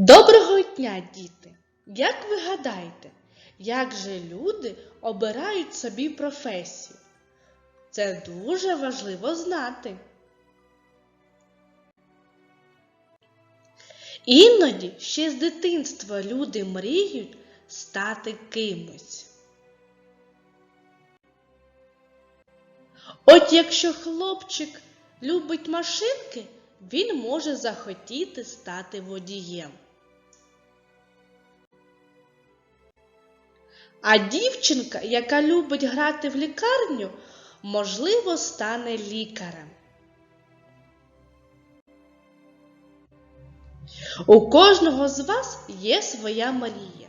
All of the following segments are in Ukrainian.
Доброго дня, діти! Як ви гадаєте, як же люди обирають собі професію? Це дуже важливо знати. Іноді ще з дитинства люди мріють стати кимось. От якщо хлопчик любить машинки, він може захотіти стати водієм. А дівчинка, яка любить грати в лікарню, можливо, стане лікарем. У кожного з вас є своя мрія.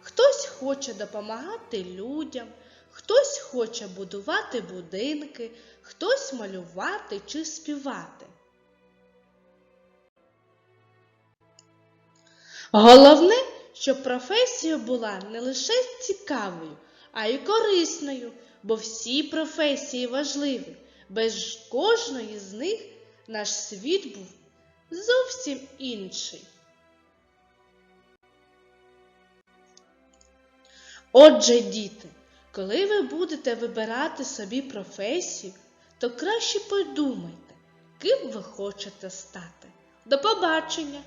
Хтось хоче допомагати людям, хтось хоче будувати будинки, хтось малювати чи співати. Головне, щоб професія була не лише цікавою, а й корисною, бо всі професії важливі. Без кожної з них наш світ був зовсім інший. Отже, діти, коли ви будете вибирати собі професію, то краще подумайте, ким ви хочете стати. До побачення!